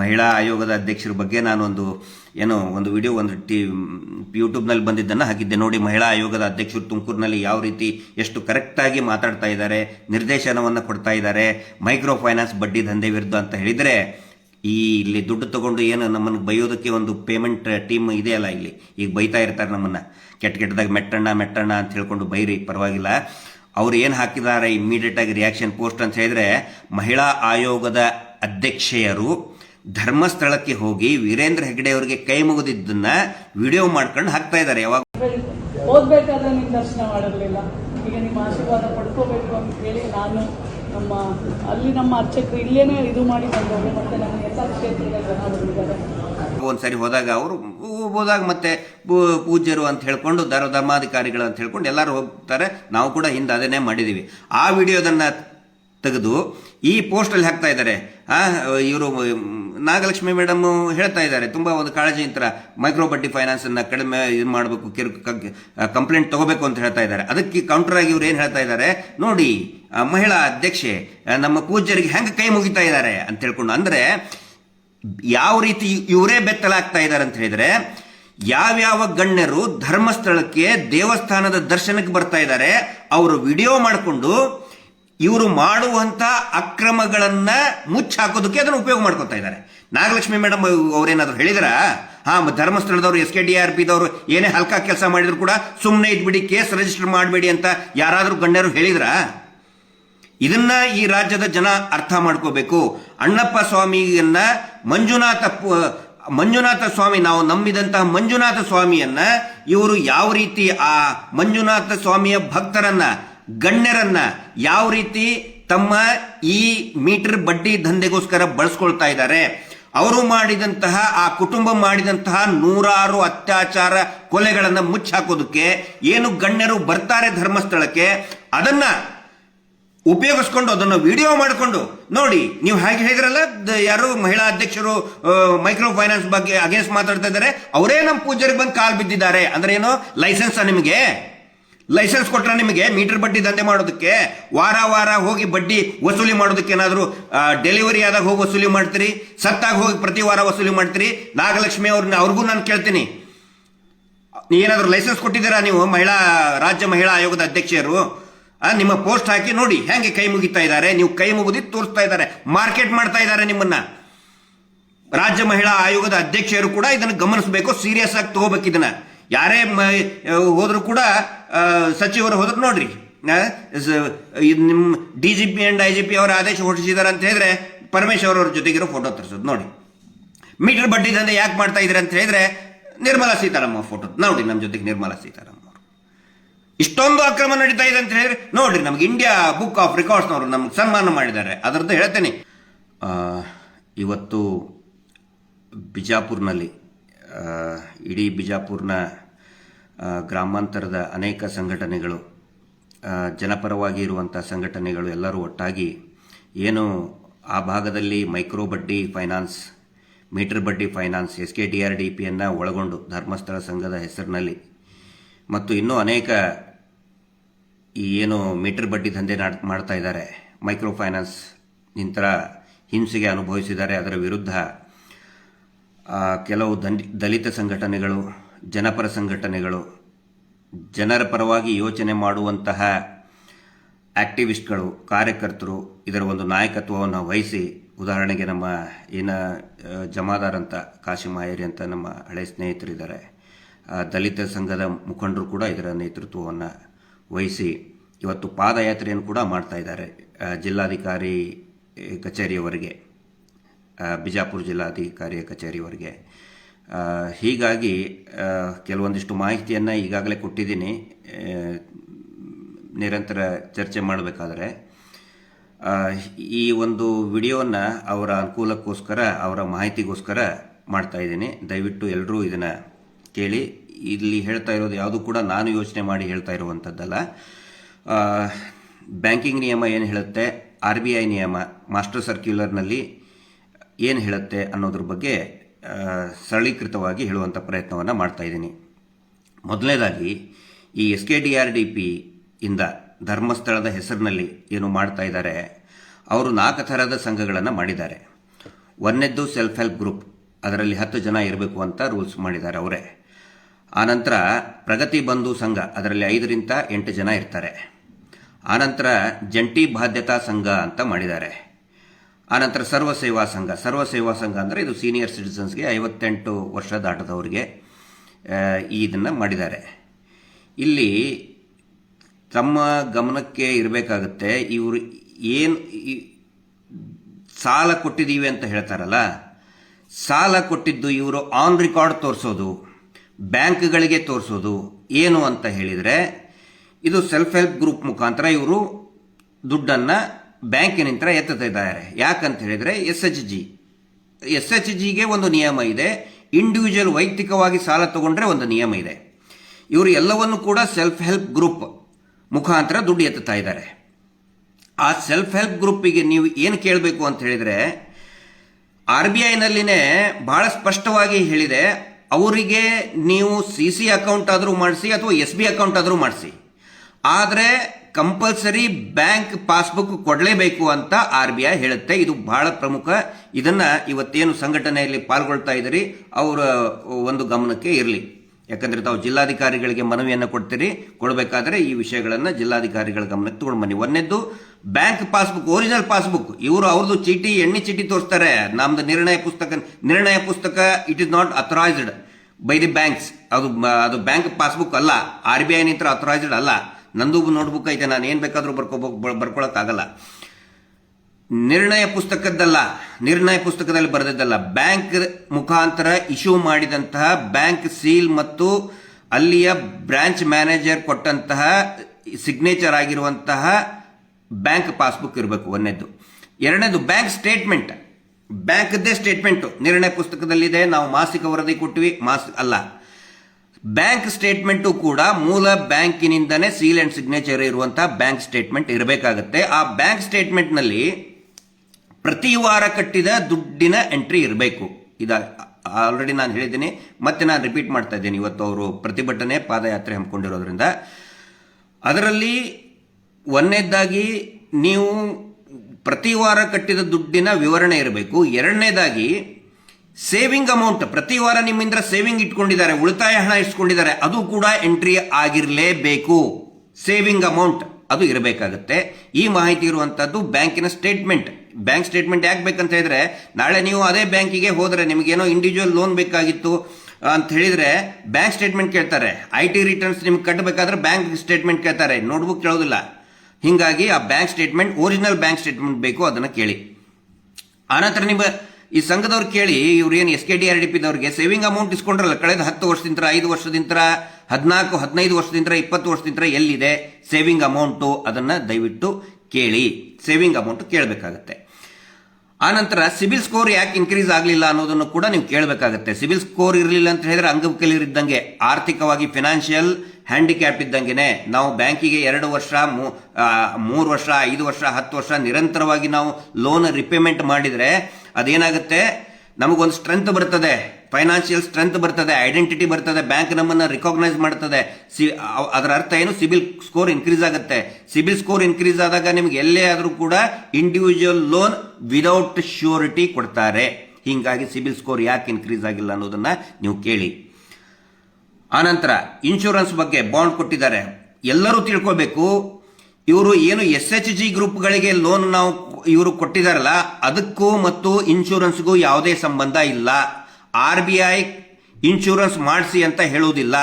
ಮಹಿಳಾ ಆಯೋಗದ ಅಧ್ಯಕ್ಷರ ಬಗ್ಗೆ ನಾನೊಂದು, ಏನೋ, ಒಂದು ವಿಡಿಯೋ, ಒಂದು ಟಿ, ಯೂಟ್ಯೂಬ್ನಲ್ಲಿ ಬಂದಿದ್ದನ್ನು ಹಾಕಿದ್ದೆ. ನೋಡಿ, ಮಹಿಳಾ ಆಯೋಗದ ಅಧ್ಯಕ್ಷರು ತುಮಕೂರಿನಲ್ಲಿ ಯಾವ ರೀತಿ ಎಷ್ಟು ಕರೆಕ್ಟಾಗಿ ಮಾತಾಡ್ತಾ ಇದ್ದಾರೆ, ನಿರ್ದೇಶನವನ್ನು ಕೊಡ್ತಾ ಇದ್ದಾರೆ ಮೈಕ್ರೋ ಫೈನಾನ್ಸ್ ಬಡ್ಡಿ ದಂಧೆ ವಿರುದ್ಧ ಅಂತ ಹೇಳಿದರೆ, ಈ ಇಲ್ಲಿ ದುಡ್ಡು ತಗೊಂಡು ಏನು ನಮ್ಮನ್ನು ಬೈಯೋದಕ್ಕೆ ಒಂದು ಪೇಮೆಂಟ್ ಟೀಮ್ ಇದೆಯಲ್ಲ ಇಲ್ಲಿ. ಈಗ ಬೈತಾ ಇರ್ತಾರೆ ನಮ್ಮನ್ನು. ಕೆಟ್ಟ ಕೆಟ್ಟದಾಗ ಮೆಟ್ಟಣ್ಣ ಮೆಟ್ಟಣ್ಣ ಅಂತ ಹೇಳ್ಕೊಂಡು ಬೈರಿ, ಪರವಾಗಿಲ್ಲ. ಅವ್ರು ಏನು ಹಾಕಿದ್ದಾರೆ ಇಮ್ಮಿಡಿಯೇಟಾಗಿ ರಿಯಾಕ್ಷನ್ ಪೋಸ್ಟ್ ಅಂತ ಹೇಳಿದ್ರೆ, ಮಹಿಳಾ ಆಯೋಗದ ಅಧ್ಯಕ್ಷೆಯರು ಧರ್ಮಸ್ಥಳಕ್ಕೆ ಹೋಗಿ ವೀರೇಂದ್ರ ಹೆಗ್ಡೆ ಅವರಿಗೆ ಕೈ ಮುಗಿದಿದ್ದನ್ನ ವಿಡಿಯೋ ಮಾಡ್ಕೊಂಡು ಹಾಕ್ತಾ ಇದ್ದಾರೆ. ಯಾವಾಗ ಓದ್ಬೇಕಾದ್ರೆ ನಿಮ್ ದರ್ಶನ ಮಾಡಿರ್ಲಿಲ್ಲ. ಈಗ ನಿಮ್ಮ ಆಶೀರ್ವಾದ ಪಡ್ಕೋಬೇಕು ಅಂತ ಹೇಳಿ ನಾನು ನಮ್ಮ ಅಲ್ಲಿ ನಮ್ಮ ಅರ್ಚಕರು ಇಲ್ಲೇನೆ ಇದು ಮಾಡಿ ಬಂದವರು. ಮತ್ತೆ ನಮ್ಮ ಎಲ್ಲ ಕ್ಷೇತ್ರದ ಜನ ಬಂದಿದ್ದಾರೆ. ಒಂದ್ಸರಿ ಹೋದಾಗ ಅವರು ಹೋದಾಗ ಮತ್ತೆ ಪೂಜ್ಯರು ಅಂತ ಹೇಳ್ಕೊಂಡು ಧರ್ಮ ಧರ್ಮಾಧಿಕಾರಿಗಳು ಅಂತ ಹೇಳ್ಕೊಂಡು ಎಲ್ಲರೂ ಹೋಗ್ತಾರೆ. ನಾವು ಕೂಡ ಹಿಂದೆ ಅದನ್ನೇ ಮಾಡಿದ್ದೀವಿ ಆ ವಿಡಿಯೋದನ್ನ ತೆಗೆದು ಈ ಪೋಸ್ಟಲ್ಲಿ ಹಾಕ್ತಾ ಇದ್ದಾರೆ. ಇವರು ನಾಗಲಕ್ಷ್ಮಿ ಮೇಡಮ್ ಹೇಳ್ತಾ ಇದ್ದಾರೆ, ತುಂಬಾ ಒಂದು ಕಾಳಜಿ ಇಂತರ ಮೈಕ್ರೋ ಬಡ್ಡಿ ಫೈನಾನ್ಸ್ ಅನ್ನ ಕಡಿಮೆ ಇದು ಮಾಡಬೇಕು, ಕಿರು ಕಂಪ್ಲೇಂಟ್ ತಗೋಬೇಕು ಅಂತ ಹೇಳ್ತಾ ಇದ್ದಾರೆ. ಅದಕ್ಕೆ ಕೌಂಟರ್ ಆಗಿ ಇವ್ರು ಏನು ಹೇಳ್ತಾ ಇದ್ದಾರೆ, ನೋಡಿ ಮಹಿಳಾ ಅಧ್ಯಕ್ಷೆ ನಮ್ಮ ಪೂಜ್ಯರಿಗೆ ಹೆಂಗೆ ಕೈ ಮುಗಿತಾ ಇದ್ದಾರೆ ಅಂತ ಹೇಳ್ಕೊಂಡು, ಅಂದ್ರೆ ಯಾವ ರೀತಿ ಇವರೇ ಬೆತ್ತಲಾಗ್ತಾ ಇದ್ದಾರೆ ಅಂತ ಹೇಳಿದ್ರೆ, ಯಾವ್ಯಾವ ಗಣ್ಯರು ಧರ್ಮಸ್ಥಳಕ್ಕೆ ದೇವಸ್ಥಾನದ ದರ್ಶನಕ್ಕೆ ಬರ್ತಾ ಇದ್ದಾರೆ, ಅವರು ವಿಡಿಯೋ ಮಾಡಿಕೊಂಡು ಇವರು ಮಾಡುವಂತ ಅಕ್ರಮಗಳನ್ನ ಮುಚ್ಚಾಕೋದಕ್ಕೆ ಅದನ್ನು ಉಪಯೋಗ ಮಾಡ್ಕೊತಾ ಇದ್ದಾರೆ. ನಾಗಲಕ್ಷ್ಮಿ ಮೇಡಮ್ ಅವ್ರೇನಾದ್ರು ಹೇಳಿದ್ರ? ಹಾ ಧರ್ಮಸ್ಥಳದವರು, ಎಸ್ ಕೆ ಡಿ ಆರ್ ಪಿದವರು ಏನೇ ಹಲ್ಕ ಕೆಲಸ ಮಾಡಿದ್ರು ಕೂಡ ಸುಮ್ಮನೆ ಇದ್ಬಿಡಿ ಕೇಸ್ ರಿಜಿಸ್ಟರ್ ಮಾಡಬೇಡಿ ಅಂತ ಯಾರಾದರೂ ಗಣ್ಯರು ಹೇಳಿದ್ರ? ಇದನ್ನ ಈ ರಾಜ್ಯದ ಜನ ಅರ್ಥ ಮಾಡ್ಕೋಬೇಕು. ಅಣ್ಣಪ್ಪ ಸ್ವಾಮಿಯನ್ನ ಮಂಜುನಾಥ ಮಂಜುನಾಥ ಸ್ವಾಮಿ, ನಾವು ನಂಬಿದಂತಹ ಮಂಜುನಾಥ ಸ್ವಾಮಿಯನ್ನ ಇವರು ಯಾವ ರೀತಿ ಆ ಮಂಜುನಾಥ ಸ್ವಾಮಿಯ ಭಕ್ತರನ್ನ ಗಣ್ಯರನ್ನ ಯಾವ ರೀತಿ ತಮ್ಮ ಈ ಮೀಟರ್ ಬಡ್ಡಿ ದಂಧೆಗೋಸ್ಕರ ಬಳಸ್ಕೊಳ್ತಾ ಇದ್ದಾರೆ, ಅವರು ಮಾಡಿದಂತಹ, ಆ ಕುಟುಂಬ ಮಾಡಿದಂತಹ ನೂರಾರು ಅತ್ಯಾಚಾರ ಕೊಲೆಗಳನ್ನು ಮುಚ್ಚಾಕೋದಕ್ಕೆ ಏನು ಗಣ್ಯರು ಬರ್ತಾರೆ ಧರ್ಮಸ್ಥಳಕ್ಕೆ, ಅದನ್ನ ಉಪಯೋಗಿಸ್ಕೊಂಡು, ಅದನ್ನು ವಿಡಿಯೋ ಮಾಡಿಕೊಂಡು, ನೋಡಿ, ನೀವು ಹಾಗೆ ಹೇಳಿದ್ರಲ್ಲ ಯಾರು ಮಹಿಳಾ ಅಧ್ಯಕ್ಷರು ಮೈಕ್ರೋ ಫೈನಾನ್ಸ್ ಬಗ್ಗೆ ಅಗೇನ್ಸ್ಟ್ ಮಾತಾಡ್ತಾ ಇದ್ದಾರೆ, ಅವರೇ ನಮ್ಮ ಪೂಜಾರಿಗೆ ಬಂದು ಕಾಲ್ ಬಿದ್ದಿದ್ದಾರೆ. ಅಂದ್ರೆ ಏನು ಲೈಸೆನ್ಸ್ ನಿಮಗೆ? ಲೈಸೆನ್ಸ್ ಕೊಟ್ರ ನಿಮಗೆ ಮೀಟರ್ ಬಡ್ಡಿ ದಂಧೆ ಮಾಡೋದಕ್ಕೆ, ವಾರ ವಾರ ಹೋಗಿ ಬಡ್ಡಿ ವಸೂಲಿ ಮಾಡೋದಕ್ಕೆ ಏನಾದರೂ ಡೆಲಿವರಿ ಆದಾಗ ಹೋಗಿ ವಸೂಲಿ ಮಾಡ್ತೀರಿ? ಸತ್ತಾಗ ಹೋಗಿ ಪ್ರತಿ ವಾರ ವಸೂಲಿ ಮಾಡ್ತೀರಿ? ನಾಗಲಕ್ಷ್ಮಿ ಅವ್ರನ್ನ ಅವ್ರಿಗೂ ನಾನು ಕೇಳ್ತೀನಿ. ಏನಾದರೂ ಲೈಸೆನ್ಸ್ ಕೊಟ್ಟಿದ್ದೀರಾ ನೀವು, ಮಹಿಳಾ, ರಾಜ್ಯ ಮಹಿಳಾ ಆಯೋಗದ ಅಧ್ಯಕ್ಷರು? ನಿಮ್ಮ ಪೋಸ್ಟ್ ಹಾಕಿ ನೋಡಿ, ಹೆಂಗೆ ಕೈ ಮುಗಿತಾ ಇದ್ದಾರೆ? ನೀವು ಕೈ ಮುಗಿದಿ ತೋರಿಸ್ತಾ ಇದ್ದಾರೆ, ಮಾರ್ಕೆಟ್ ಮಾಡ್ತಾ ಇದ್ದಾರೆ ನಿಮ್ಮನ್ನ. ರಾಜ್ಯ ಮಹಿಳಾ ಆಯೋಗದ ಅಧ್ಯಕ್ಷರು ಕೂಡ ಇದನ್ನು ಗಮನಿಸಬೇಕು ಸೀರಿಯಸ್ ಆಗಿ ತಗೋಬೇಕು ಇದನ್ನ. ಯಾರೇ ಹೋದ್ರು ಕೂಡ ಸಚಿವರು ಹೋದ್ರು ನೋಡ್ರಿ. ಇದು ನಿಮ್ಮ D G P and I G P ಅವರ ಆದೇಶ ಹೊರಡಿಸಿದ್ದಾರೆ ಅಂತ ಹೇಳಿದ್ರೆ ಪರಮೇಶ್ವರ್ ಅವ್ರ ಜೊತೆಗಿರೋ ಫೋಟೋ ತರಿಸೋದು ನೋಡಿ. ಮೀಟರ್ ಬಡ್ಡಿ ದಂಧೆ ಯಾಕೆ ಮಾಡ್ತಾ ಇದ್ರೆ ಅಂತ ಹೇಳಿದ್ರೆ ನಿರ್ಮಲಾ ಸೀತಾರಾಮ ಫೋಟೋ ನೋಡಿ ನಮ್ಮ ಜೊತೆಗೆ ನಿರ್ಮಲಾ ಸೀತಾರಾಮ ಇಷ್ಟೊಂದು ಅಕ್ರಮ ನಡೀತಾ ಇದೆ ಅಂತ ಹೇಳಿದ್ರೆ, ನೋಡ್ರಿ ನಮ್ಗೆ ಇಂಡಿಯಾ ಬುಕ್ ಆಫ್ ರೆಕಾರ್ಡ್ಸ್ನವರು ನಮ್ಗೆ ಸನ್ಮಾನ ಮಾಡಿದ್ದಾರೆ. ಅದರದ್ದು ಹೇಳ್ತೇನೆ. ಇವತ್ತು ಬಿಜಾಪುರ್ನಲ್ಲಿ ಇಡೀ ಬಿಜಾಪುರ್ನ ಗ್ರಾಮಾಂತರದ ಅನೇಕ ಸಂಘಟನೆಗಳು ಜನಪರವಾಗಿ ಇರುವಂಥ ಸಂಘಟನೆಗಳು ಎಲ್ಲರೂ ಒಟ್ಟಾಗಿ ಏನು ಆ ಭಾಗದಲ್ಲಿ ಮೈಕ್ರೋ ಬಡ್ಡಿ ಫೈನಾನ್ಸ್, ಮೀಟರ್ ಬಡ್ಡಿ finance, S K D R D ಪಿಯನ್ನು ಒಳಗೊಂಡು ಧರ್ಮಸ್ಥಳ ಸಂಘದ ಹೆಸರಿನಲ್ಲಿ ಮತ್ತು ಇನ್ನೂ ಅನೇಕ ಈ ಏನು ಮೀಟರ್ ಬಡ್ಡಿ ದಂಧೆ ಮಾಡ್ತಾ ಇದ್ದಾರೆ. ಮೈಕ್ರೋ ಫೈನಾನ್ಸ್ ನಿಂತರ ಹಿಂಸೆಗೆ ಅನುಭವಿಸಿದ್ದಾರೆ. ಅದರ ವಿರುದ್ಧ ಕೆಲವು ದಂಡಿ, ದಲಿತ ಸಂಘಟನೆಗಳು, ಜನಪರ ಸಂಘಟನೆಗಳು, ಜನರ ಪರವಾಗಿ ಯೋಚನೆ ಮಾಡುವಂತಹ ಆ್ಯಕ್ಟಿವಿಸ್ಟ್ಗಳು ಕಾರ್ಯಕರ್ತರು ಇದರ ಒಂದು ನಾಯಕತ್ವವನ್ನು ವಹಿಸಿ, ಉದಾಹರಣೆಗೆ ನಮ್ಮ ಏನ ಜಮಾದಾರ್ ಅಂತ, ಕಾಶಿ ಮಾಯರಿ ಅಂತ ನಮ್ಮ ಹಳೆ ಸ್ನೇಹಿತರಿದ್ದಾರೆ. ದಲಿತ ಸಂಘದ ಮುಖಂಡರು ಕೂಡ ಇದರ ನೇತೃತ್ವವನ್ನು ವಹಿಸಿ, ಇವತ್ತು ಪಾದಯಾತ್ರೆಯನ್ನು ಕೂಡ ಮಾಡ್ತಾ ಇದ್ದಾರೆ ಜಿಲ್ಲಾಧಿಕಾರಿ, ಕಚೇರಿಯವರಿಗೆ. ಬಿಜಾಪುರ ಜಿಲ್ಲಾಧಿಕಾರಿಯ ಕಚೇರಿವರೆಗೆ. ಹೀಗಾಗಿ ಕೆಲವೊಂದಿಷ್ಟು ಮಾಹಿತಿಯನ್ನು ಈಗಾಗಲೇ ಕೊಟ್ಟಿದ್ದೀನಿ. ನಿರಂತರ ಚರ್ಚೆ ಮಾಡಬೇಕಾದ್ರೆ ಈ ಒಂದು ವಿಡಿಯೋನ ಅವರ ಅನುಕೂಲಕ್ಕೋಸ್ಕರ, ಅವರ ಮಾಹಿತಿಗೋಸ್ಕರ ಮಾಡ್ತಾ ಇದ್ದೀನಿ. ದಯವಿಟ್ಟು ಎಲ್ಲರೂ ಇದನ್ನು ಕೇಳಿ, ಇಲ್ಲಿ ಹೇಳ್ತಾ ಇರೋದು ಯಾವುದು ಕೂಡ ನಾನು ಯೋಚನೆ ಮಾಡಿ ಹೇಳ್ತಾ ಇರುವಂಥದ್ದಲ್ಲ ಬ್ಯಾಂಕಿಂಗ್ ನಿಯಮ ಏನು ಹೇಳುತ್ತೆ? ಆರ್ ಬಿ ಐ ನಿಯಮ, ಮಾಸ್ಟರ್ ಸರ್ಕ್ಯುಲರ್ನಲ್ಲಿ ಏನು ಹೇಳುತ್ತೆ ಅನ್ನೋದ್ರ ಬಗ್ಗೆ ಸರಳೀಕೃತವಾಗಿ ಹೇಳುವಂಥ ಪ್ರಯತ್ನವನ್ನು ಮಾಡ್ತಾ ಇದ್ದೀನಿ. ಮೊದಲನೇದಾಗಿ ಈ S K D R D P ಇಂದ ಧರ್ಮಸ್ಥಳದ ಹೆಸರಿನಲ್ಲಿ ಏನು ಮಾಡ್ತಾ ಇದ್ದಾರೆ, ಅವರು ನಾಲ್ಕು ಥರದ ಸಂಘಗಳನ್ನು ಮಾಡಿದ್ದಾರೆ. ಒಂದನೇದ್ದು ಸೆಲ್ಫ್ ಹೆಲ್ಪ್ ಗ್ರೂಪ್ ಅದರಲ್ಲಿ ಹತ್ತು ಜನ ಇರಬೇಕು ಅಂತ ರೂಲ್ಸ್ ಮಾಡಿದ್ದಾರೆ ಅವರೇ. ಆನಂತರ ಪ್ರಗತಿ ಬಂಧು ಸಂಘ, ಅದರಲ್ಲಿ ಐದರಿಂದ ಎಂಟು ಜನ ಇರ್ತಾರೆ. ಆನಂತರ ಜಂಟಿ ಬಾಧ್ಯತಾ ಸಂಘ ಅಂತ ಮಾಡಿದ್ದಾರೆ. ಆನಂತರ ಸರ್ವ ಸೇವಾ ಸಂಘ. ಸರ್ವ ಸೇವಾ ಸಂಘ ಅಂದರೆ ಇದು ಸೀನಿಯರ್ ಸಿಟಿಸನ್ಸ್ಗೆ ಐವತ್ತೆಂಟು ವರ್ಷ ದಾಟದವರಿಗೆ ಇದನ್ನು ಮಾಡಿದ್ದಾರೆ. ಇಲ್ಲಿ ತಮ್ಮ ಗಮನಕ್ಕೆ ಇರಬೇಕಾಗುತ್ತೆ, ಇವರು ಏನು ಸಾಲ ಕೊಟ್ಟಿದ್ದೀವಿ ಅಂತ ಹೇಳ್ತಾರಲ್ಲ, ಸಾಲ ಕೊಟ್ಟಿದ್ದು ಇವರು ಆನ್ ರೆಕಾರ್ಡ್ ತೋರಿಸೋದು, ಬ್ಯಾಂಕ್ಗಳಿಗೆ ತೋರಿಸೋದು ಏನು ಅಂತ ಹೇಳಿದರೆ, ಇದು ಸೆಲ್ಫ್ ಹೆಲ್ಪ್ ಗ್ರೂಪ್ ಮುಖಾಂತರ ಇವರು ದುಡ್ಡನ್ನು ಬ್ಯಾಂಕಿನಿಂದ ಎತ್ತುತ್ತಾ ಇದ್ದಾರೆ ಯಾಕಂತ ಹೇಳಿದರೆ S H G. S H ಜಿಗೆ ಒಂದು ನಿಯಮ ಇದೆ. ಇಂಡಿವಿಜುವಲ್ ವೈಯಕ್ತಿಕವಾಗಿ ಸಾಲ ತಗೊಂಡ್ರೆ ಒಂದು ನಿಯಮ ಇದೆ. ಇವರು ಎಲ್ಲವನ್ನು ಕೂಡ ಸೆಲ್ಫ್ ಹೆಲ್ಪ್ ಗ್ರೂಪ್ ಮುಖಾಂತರ ದುಡ್ಡು ಎತ್ತುತ್ತಾ ಇದ್ದಾರೆ. ಆ ಸೆಲ್ಫ್ ಹೆಲ್ಪ್ ಗ್ರೂಪಿಗೆ ನೀವು ಏನು ಕೇಳಬೇಕು ಅಂತ ಹೇಳಿದರೆ, ಆರ್ ಬಿ ಐನಲ್ಲಿನೇ ಬಹಳ ಸ್ಪಷ್ಟವಾಗಿ ಹೇಳಿದೆ, ಅವರಿಗೆ ನೀವು ಸಿ ಸಿ ಅಕೌಂಟ್ ಆದರೂ ಮಾಡಿಸಿ ಅಥವಾ ಎಸ್ ಬಿ ಅಕೌಂಟ್ ಆದರೂ ಮಾಡಿಸಿ. ಆದರೆ ಕಂಪಲ್ಸರಿ ಬ್ಯಾಂಕ್ ಪಾಸ್ಬುಕ್ ಕೊಡಲೇಬೇಕು ಅಂತ ಆರ್ ಬಿ ಐ ಹೇಳುತ್ತೆ. ಇದು ಬಹಳ ಪ್ರಮುಖ. ಇದನ್ನ ಇವತ್ತೇನು ಸಂಘಟನೆಯಲ್ಲಿ ಪಾಲ್ಗೊಳ್ತಾ ಇದ್ದೀರಿ, ಅವರ, ಒಂದು ಗಮನಕ್ಕೆ ಇರಲಿ. ಯಾಕಂದ್ರೆ ತಾವು ಜಿಲ್ಲಾಧಿಕಾರಿಗಳಿಗೆ ಮನವಿಯನ್ನು ಕೊಡ್ತೀರಿ. ಕೊಡಬೇಕಾದ್ರೆ ಈ ವಿಷಯಗಳನ್ನು ಜಿಲ್ಲಾಧಿಕಾರಿಗಳ ಗಮನಕ್ಕೆ ತಗೊಂಡು ಬನ್ನಿ. Bank passbook, original passbook. ಇವರು ಅವ್ರದ್ದು ಚೀಟಿ, ಎಣ್ಣೆ ಚೀಟಿ ತೋರಿಸ್ತಾರೆ. ನಮ್ದು ನಿರ್ಣಯ ಪುಸ್ತಕ ನಿರ್ಣಯ ಪುಸ್ತಕ it is not authorised by the banks ಅದು ಅದು ಬ್ಯಾಂಕ್ ಪಾಸ್ಬುಕ್ ಅಲ್ಲ. ಆರ್ ಬಿ ಐ ನಿಂತರ ಅಥರೈಸ್ಡ್ ಅಲ್ಲ. ನಂದು ನೋಟ್ಬುಕ್ ಐತೆ, ನಾನು ಏನು ಬೇಕಾದರೂ ಬರ್ಕೋಬೇಕು ಬರ್ಕೊಳಕ್ಕಾಗಲ್ಲ. ನಿರ್ಣಯ ಪುಸ್ತಕದ್ದಲ್ಲ, ನಿರ್ಣಯ ಪುಸ್ತಕದಲ್ಲಿ ಬರೆದಿದ್ದಲ್ಲ, ಬ್ಯಾಂಕ್ ಮುಖಾಂತರ ಇಶ್ಯೂ ಮಾಡಿದಂತಹ ಬ್ಯಾಂಕ್ ಸೀಲ್ ಮತ್ತು ಅಲ್ಲಿಯ ಬ್ರಾಂಚ್ ಮ್ಯಾನೇಜರ್ ಕೊಟ್ಟಂತಹ ಸಿಗ್ನೇಚರ್ ಆಗಿರುವಂತಹ ಬ್ಯಾಂಕ್ ಪಾಸ್ಬುಕ್ ಇರಬೇಕು ಒಂದನೇದು ಎರಡನೇದು ಬ್ಯಾಂಕ್ ಸ್ಟೇಟ್ಮೆಂಟ್. ಬ್ಯಾಂಕ್ದೇ ಸ್ಟೇಟ್ಮೆಂಟ್. ನಿರ್ಣಯ ಪುಸ್ತಕದಲ್ಲಿದೆ, ನಾವು ಮಾಸಿಕ ವರದಿ ಕೊಟ್ಟಿವಿ ಮಾಸ್ ಅಲ್ಲ ಬ್ಯಾಂಕ್ ಸ್ಟೇಟ್ಮೆಂಟು ಕೂಡ ಮೂಲ ಬ್ಯಾಂಕಿನಿಂದನೇ ಸೀಲ್ ಅಂಡ್ ಸಿಗ್ನೇಚರ್ ಇರುವಂತಹ ಬ್ಯಾಂಕ್ ಸ್ಟೇಟ್ಮೆಂಟ್ ಇರಬೇಕಾಗುತ್ತೆ. ಆ ಬ್ಯಾಂಕ್ ಸ್ಟೇಟ್ಮೆಂಟ್ನಲ್ಲಿ ಪ್ರತಿ ವಾರ ಕಟ್ಟಿದ ದುಡ್ಡಿನ ಎಂಟ್ರಿ ಇರಬೇಕು. ಇದ, ಆಲ್ರೆಡಿ ನಾನು ಹೇಳಿದ್ದೀನಿ, ಮತ್ತೆ ನಾನು ರಿಪೀಟ್ ಮಾಡ್ತಾ ಇದ್ದೀನಿ. ಇವತ್ತು ಅವರು ಪ್ರತಿಭಟನೆ, ಪಾದಯಾತ್ರೆ ಹಮ್ಮಿಕೊಂಡಿರೋದ್ರಿಂದ. ಅದರಲ್ಲಿ ಒಂದನೇದಾಗಿ ನೀವು ಪ್ರತಿ ವಾರ ಕಟ್ಟಿದ ದುಡ್ಡಿನ ವಿವರಣೆ ಇರಬೇಕು. ಎರಡನೇದಾಗಿ ಸೇವಿಂಗ್ ಅಮೌಂಟ್ ಪ್ರತಿ ವಾರ ನಿಮ್ಮಿಂದ ಸೇವಿಂಗ್ ಇಟ್ಕೊಂಡಿದ್ದಾರೆ, ಉಳಿತಾಯ ಹಣ ಇಟ್ಕೊಂಡಿದ್ದಾರೆ ಅದು ಕೂಡ ಎಂಟ್ರಿ ಆಗಿರಲೇಬೇಕು. ಸೇವಿಂಗ್ ಅಮೌಂಟ್ ಅದು ಇರಬೇಕಾಗುತ್ತೆ. ಈ ಮಾಹಿತಿ ಇರುವಂತದ್ದು ಬ್ಯಾಂಕಿನ ಸ್ಟೇಟ್ಮೆಂಟ್ ಬ್ಯಾಂಕ್ ಸ್ಟೇಟ್ಮೆಂಟ್ ಯಾಕೆ ಬೇಕಂತ ಹೇಳಿದ್ರೆ, ನಾಳೆ ನೀವು ಅದೇ ಬ್ಯಾಂಕಿಗೆ ಹೋದರೆ ನಿಮಗೇನೋ ಇಂಡಿವಿಜುವಲ್ ಲೋನ್ ಬೇಕಾಗಿತ್ತು ಅಂತ ಹೇಳಿದ್ರೆ ಬ್ಯಾಂಕ್ ಸ್ಟೇಟ್ಮೆಂಟ್ ಕೇಳ್ತಾರೆ. ಐ ಟಿ ರಿಟರ್ನ್ಸ್ ನಿಮ್ಗೆ ಕಟ್ಟಬೇಕಾದ್ರೆ ಬ್ಯಾಂಕ್ ಸ್ಟೇಟ್ಮೆಂಟ್ ಕೇಳ್ತಾರೆ. ನೋಟ್ಬುಕ್ ಕೇಳೋದಿಲ್ಲ. ಹಿಂಗಾಗಿ ಆ bank statement original bank statement ಬೇಕು ಅದನ್ನು ಕೇಳಿ. ಆನಂತರ ನಿಮ್ಮ ಈ ಸಂಘದವ್ರು ಕೇಳಿ, ಇವ್ರು ಏನು S K D R D ಪಿದವ್ರಿಗೆ ಸೇವಿಂಗ್ ಅಮೌಂಟ್ ಇಸ್ಕೊಂಡ್ರಲ್ಲ, ಕಳೆದ ಹತ್ತು ವರ್ಷದಿಂದ ಐದು ವರ್ಷದಿಂದ ಹದಿನಾಲ್ಕು, ಹದಿನೈದು ವರ್ಷದಿಂದ ಇಪ್ಪತ್ತು ವರ್ಷದಿಂದ ಎಲ್ಲಿದೆ? ಸೇವಿಂಗ್ ಅಮೌಂಟು ಅದನ್ನ ದಯವಿಟ್ಟು ಕೇಳಿ. ಸೇವಿಂಗ್ ಅಮೌಂಟ್ ಕೇಳಬೇಕಾಗತ್ತೆ. ಆನಂತರ ಸಿಬಿಲ್ ಸ್ಕೋರ್ ಯಾಕೆ ಇನ್ಕ್ರೀಸ್ ಆಗಲಿಲ್ಲ ಅನ್ನೋದನ್ನು ಕೂಡ ನೀವು ಕೇಳಬೇಕಾಗತ್ತೆ. ಸಿಬಿಲ್ ಸ್ಕೋರ್ ಇರಲಿಲ್ಲ ಅಂತ ಹೇಳಿದ್ರೆ ಅಂಗವಿಕಲರಿದ್ದಂಗೆ ಆರ್ಥಿಕವಾಗಿ ಫಿನಾನ್ಷಿಯಲ್ ಹ್ಯಾಂಡಿಕ್ಯಾಪ್ ಇದ್ದಂಗೆನೆ ನಾವು ಬ್ಯಾಂಕಿಗೆ ಎರಡು ವರ್ಷ ಮೂರು ವರ್ಷ, ಐದು ವರ್ಷ, ಹತ್ತು ವರ್ಷ ನಿರಂತರವಾಗಿ ನಾವು ಲೋನ್ ರಿಪೇಮೆಂಟ್ ಮಾಡಿದ್ರೆ ಅದೇನಾಗುತ್ತೆ? ನಮಗೊಂದು ಸ್ಟ್ರೆಂತ್ ಬರ್ತದೆ. ಫೈನಾನ್ಷಿಯಲ್ ಸ್ಟ್ರೆಂತ್ ಬರ್ತದೆ. ಐಡೆಂಟಿಟಿ ಬರ್ತದೆ. ಬ್ಯಾಂಕ್ ನಮ್ಮನ್ನು ರಿಕಾಗ್ನೈಸ್ ಮಾಡ್ತದೆ. ಸಿ ಅದರ ಅರ್ಥ ಏನು? ಸಿಬಿಲ್ ಸ್ಕೋರ್ ಇನ್ಕ್ರೀಸ್ ಆಗುತ್ತೆ. ಸಿಬಿಲ್ ಸ್ಕೋರ್ ಇನ್ಕ್ರೀಸ್ ಆದಾಗ ನಿಮ್ಗೆ ಎಲ್ಲೇ ಆದರೂ ಕೂಡ ಇಂಡಿವಿಜುವಲ್ ಲೋನ್ ವಿದೌಟ್ ಶ್ಯೂರಿಟಿ ಕೊಡ್ತಾರೆ. ಹೀಗಾಗಿ ಸಿಬಿಲ್ ಸ್ಕೋರ್ ಯಾಕೆ ಇನ್ಕ್ರೀಸ್ ಆಗಿಲ್ಲ ಅನ್ನೋದನ್ನ ನೀವು ಕೇಳಿ. ಆನಂತರ ಇನ್ಶೂರೆನ್ಸ್ ಬಗ್ಗೆ ಬಾಂಡ್ ಕೊಟ್ಟಿದ್ದಾರೆ. ಎಲ್ಲರೂ ತಿಳ್ಕೊಬೇಕು. ಇವರು ಏನು ಎಸ್ ಎಚ್ ಜಿ ಗ್ರೂಪ್ಗಳಿಗೆ ಲೋನ್ ನಾವು ಇವರು ಕೊಟ್ಟಿದಾರಲ್ಲ, ಅದಕ್ಕೂ ಮತ್ತು ಇನ್ಶೂರೆನ್ಸ್ಗೂ ಯಾವುದೇ ಸಂಬಂಧ ಇಲ್ಲ. ಆರ್ ಬಿ ಐ ಇನ್ಶೂರೆನ್ಸ್ ಮಾಡಿಸಿ ಅಂತ ಹೇಳುವುದಿಲ್ಲ.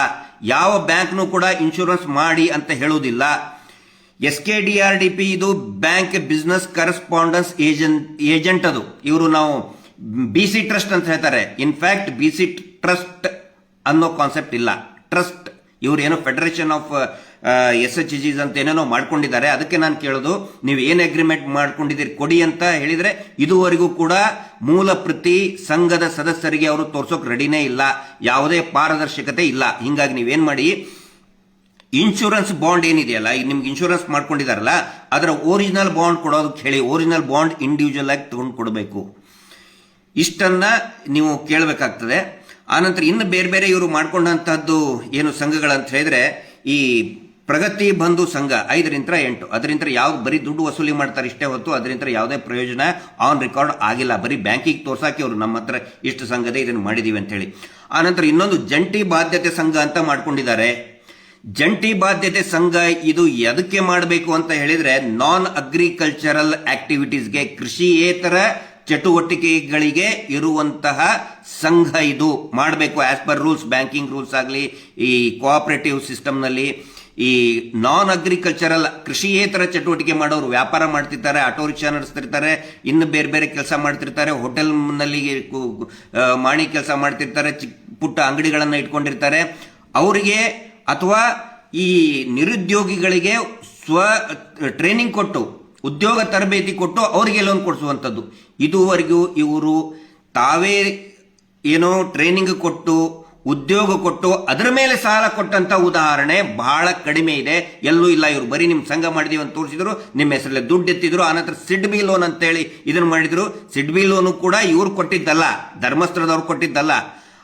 ಯಾವ ಬ್ಯಾಂಕ್ನೂ ಕೂಡ ಇನ್ಶೂರೆನ್ಸ್ ಮಾಡಿ ಅಂತ ಹೇಳುವುದಿಲ್ಲ. S K D R D P ಇದು bank business correspondence agent agent ಅದು. ಇವರು ನಾವು ಬಿ ಸಿ ಟ್ರಸ್ಟ್ ಅಂತ ಹೇಳ್ತಾರೆ. In fact B C trust ಅನ್ನೋ ಕಾನ್ಸೆಪ್ಟ್ ಇಲ್ಲ. ಟ್ರಸ್ಟ್ ಇವರು ಏನು federation of S H Gs ಅಂತ ಏನೇನೋ ಮಾಡ್ಕೊಂಡಿದ್ದಾರೆ. ಅದಕ್ಕೆ ನಾನು ಕೇಳೋದು, ನೀವು ಏನು ಅಗ್ರಿಮೆಂಟ್ ಮಾಡ್ಕೊಂಡಿದ್ದೀರಿ, ಕೊಡಿ ಅಂತ ಹೇಳಿದರೆ ಇದುವರೆಗೂ ಕೂಡ ಮೂಲ ಪ್ರತಿ ಸಂಘದ ಸದಸ್ಯರಿಗೆ ಅವರು ತೋರಿಸೋಕೆ ರೆಡಿನೇ ಇಲ್ಲ. ಯಾವುದೇ ಪಾರದರ್ಶಕತೆ ಇಲ್ಲ. ಹಿಂಗಾಗಿ ನೀವೇನು ಮಾಡಿ ಇನ್ಶೂರೆನ್ಸ್ ಬಾಂಡ್ ಏನಿದೆಯಲ್ಲ, ಈಗ ನಿಮ್ಗೆ ಇನ್ಶೂರೆನ್ಸ್ ಮಾಡ್ಕೊಂಡಿದಾರಲ್ಲ, ಅದರ ಓರಿಜಿನಲ್ ಬಾಂಡ್ ಕೊಡೋದಕ್ಕೆ ಹೇಳಿ ಓರಿಜಿನಲ್ ಬಾಂಡ್ ಇಂಡಿವಿಜುವಲ್ ಆಗಿ ತಗೊಂಡು ಕೊಡಬೇಕು. ಇಷ್ಟನ್ನ ನೀವು ಕೇಳಬೇಕಾಗ್ತದೆ. ಆನಂತರ ಇನ್ನು ಬೇರೆ ಬೇರೆ ಇವರು ಮಾಡ್ಕೊಂಡಂತಹದ್ದು ಏನು ಸಂಘಗಳಂತ ಹೇಳಿದ್ರೆ, ಈ ಪ್ರಗತಿ ಬಂಧು ಸಂಘ ಐದರಿಂದ ಎಂಟು. ಅದರಿಂದ ಯಾವ ಬರೀ ದುಡ್ಡು ವಸೂಲಿ ಮಾಡ್ತಾರೆ ಇಷ್ಟೇ ಹೊತ್ತು ಅದರಿಂದ ಯಾವುದೇ ಪ್ರಯೋಜನ ಆನ್ ರೆಕಾರ್ಡ್ ಆಗಿಲ್ಲ. ಬರೀ ಬ್ಯಾಂಕಿಗೆ ತೋರ್ಸಾಕಿ ಅವರು ನಮ್ಮ ಹತ್ರ ಇಷ್ಟು ಸಂಘದ ಇದನ್ನು ಮಾಡಿದೀವಿ ಅಂತ ಹೇಳಿ ಆನಂತರ ಇನ್ನೊಂದು ಜಂಟಿ ಬಾಧ್ಯತೆ ಸಂಘ ಅಂತ ಮಾಡ್ಕೊಂಡಿದ್ದಾರೆ. ಜಂಟಿ ಬಾಧ್ಯತೆ ಸಂಘ ಇದು ಎದಕ್ಕೆ ಮಾಡಬೇಕು ಅಂತ ಹೇಳಿದ್ರೆ ನಾನ್ ಅಗ್ರಿಕಲ್ಚರಲ್ ಆಕ್ಟಿವಿಟೀಸ್ಗೆ ಕೃಷಿಯೇತರ ಚಟುವಟಿಕೆಗಳಿಗೆ ಇರುವಂತಹ ಸಂಘ ಇದು. ಮಾಡಬೇಕು as per rules banking rules ಆಗಲಿ, ಈ ಕೋಆಪರೇಟಿವ್ ಸಿಸ್ಟಮ್ನಲ್ಲಿ ಈ ನಾನ್ ಅಗ್ರಿಕಲ್ಚರಲ್ ಕೃಷಿಯೇತರ ಚಟುವಟಿಕೆ ಮಾಡೋರು ವ್ಯಾಪಾರ ಮಾಡ್ತಿರ್ತಾರೆ ಆಟೋ ರಿಕ್ಷಾ ನಡೆಸ್ತಿರ್ತಾರೆ, ಇನ್ನು ಬೇರೆ ಬೇರೆ ಕೆಲಸ ಮಾಡ್ತಿರ್ತಾರೆ ಹೋಟೆಲ್ನಲ್ಲಿ ಮಾಣಿ ಕೆಲಸ ಮಾಡ್ತಿರ್ತಾರೆ ಚಿಕ್ಕ ಪುಟ್ಟ ಅಂಗಡಿಗಳನ್ನು ಇಟ್ಕೊಂಡಿರ್ತಾರೆ. ಅವರಿಗೆ ಅಥವಾ ಈ ನಿರುದ್ಯೋಗಿಗಳಿಗೆ ಸ್ವ ಟ್ರೈನಿಂಗ್ ಕೊಟ್ಟು, ಉದ್ಯೋಗ ತರಬೇತಿ ಕೊಟ್ಟು ಅವರಿಗೆ ಲೋನ್ ಕೊಡಿಸುವಂಥದ್ದು. ಇದುವರೆಗೂ ಇವರು ತಾವೇ ಏನೋ ಟ್ರೈನಿಂಗ್ ಕೊಟ್ಟು ಉದ್ಯೋಗ ಕೊಟ್ಟು ಅದರ ಮೇಲೆ ಸಾಲ ಕೊಟ್ಟಂತ ಉದಾಹರಣೆ ಬಹಳ ಕಡಿಮೆ ಇದೆ. ಎಲ್ಲೂ ಇಲ್ಲ, ಇವರು ಬರೀ ನಿಮ್ಮ ಸಂಘ ಮಾಡಿದೀವಿ ಅಂತ ತೋರಿಸಿದ್ರು ನಿಮ್ಮ ಹೆಸರಲ್ಲಿ ದುಡ್ಡು ಎತ್ತಿದ್ರು ಆನಂತರ ಸಿಡ್ಬಿ ಲೋನ್ ಅಂತೇಳಿ ಇದನ್ನು ಮಾಡಿದ್ರು. ಸಿಡ್ಬಿ ಲೋನು ಕೂಡ ಇವ್ರು ಕೊಟ್ಟಿದ್ದಲ್ಲ, ಧರ್ಮಸ್ಥಳದವ್ರು ಕೊಟ್ಟಿದ್ದಲ್ಲ.